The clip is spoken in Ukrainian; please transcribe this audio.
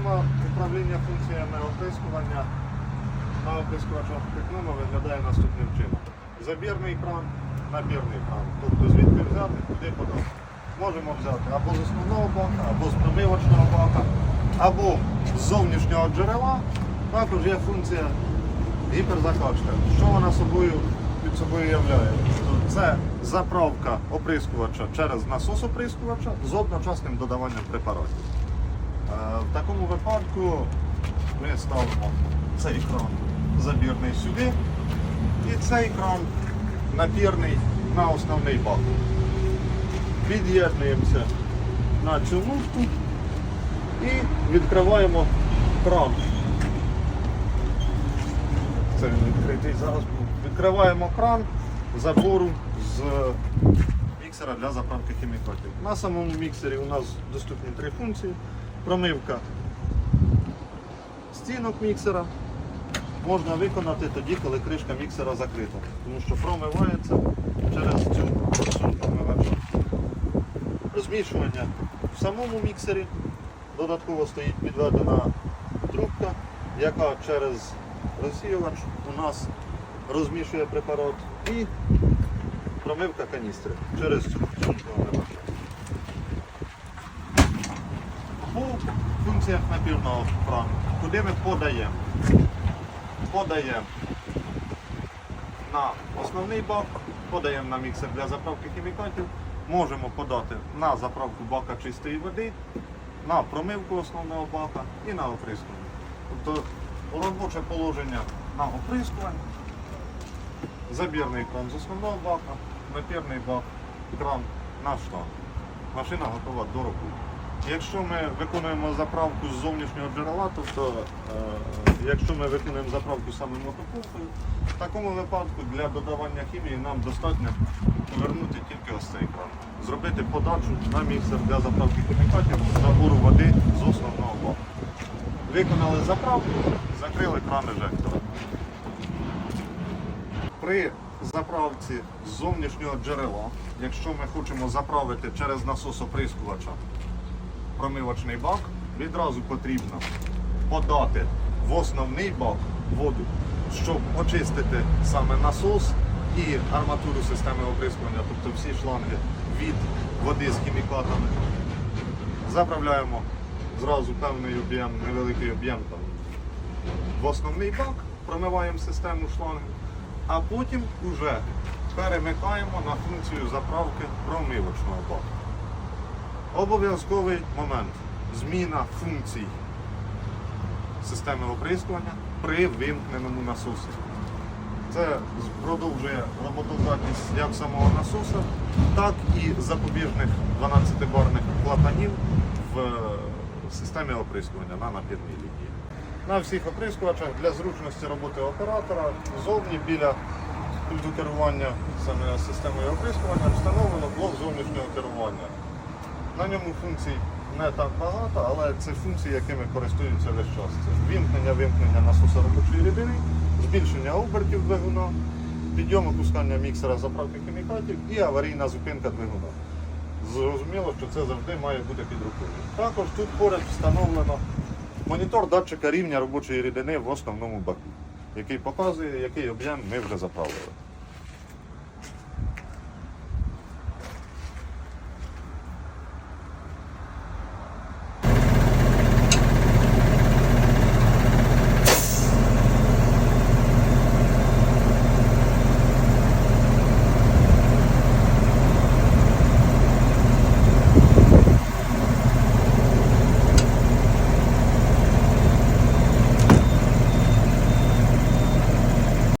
Система управління функціями оприскування на оприскувачах технома виглядає наступним чином. Забірний кран, набірний кран. Тобто звідки взяти, куди подати. Можемо взяти або з основного бака, або з промивочного бака, або з зовнішнього джерела. Також є функція гіперзакачка. Що вона собою під собою являє? Це заправка оприскувача через насос оприскувача з одночасним додаванням препаратів. Е, В такому випадку ми ставимо цей кран забірний сюди і цей кран напірний на основний бак. Під'єднуємося на цю муфту і відкриваємо кран. Це відкритий зараз. Відкриваємо кран забору з міксера для заправки хімікатів. На самому міксері у нас доступні три функції. Промивка стінок міксера можна виконати тоді, коли кришка міксера закрита, тому що промивається через цю форсунку промивача. Розмішування в самому міксері додатково стоїть підведена трубка, яка через розсіювач у нас розмішує препарат і промивка каністри через цю промивача. По функціях напірного крану, куди ми подаємо? Подаємо на основний бак, подаємо на міксер для заправки хімікатів, можемо подати на заправку бака чистої води, на промивку основного бака і на оприскування. Тобто робоче положення на оприскування, забірний кран з основного бака, напірний бак, кран на штат. Машина готова до роботи. Якщо ми виконуємо заправку з зовнішнього джерела, тобто е, якщо ми виконуємо заправку саме мотопомпою, в такому випадку для додавання хімії нам достатньо повернути тільки ось цей кран. Зробити подачу на міксер для заправки хімікатів набору води з основного баку. Виконали заправку, закрили кран ежектора. При заправці з зовнішнього джерела, якщо ми хочемо заправити через насос оприскувача промивочний бак, відразу потрібно подати в основний бак воду, щоб очистити саме насос і арматуру системи оприскування, тобто всі шланги від води з хімікатами. Заправляємо зразу певний об'єм, невеликий об'єм в основний бак, промиваємо систему шланги, а потім вже перемикаємо на функцію заправки промивочного баку. Обов'язковий момент зміна функцій системи оприскування при вимкненому насосі. Це продовжує роботоздатність як самого насоса, так і запобіжних 12-барних клапанів в е, системі оприскування на напірній лінії. На всіх оприскувачах для зручності роботи оператора зовні біля пульту керування саме системою оприскування встановлено блок зовнішнього керування. На ньому функцій не так багато, але це функції, якими користуються весь час. Це вімкнення, вимкнення насоса робочої рідини, збільшення обертів двигуна, підйом опускання міксера заправки хімікатів і аварійна зупинка двигуна. Зрозуміло, що це завжди має бути під рукою. Також тут поряд встановлено монітор датчика рівня робочої рідини в основному баку, який показує, який об'єм ми вже заправили.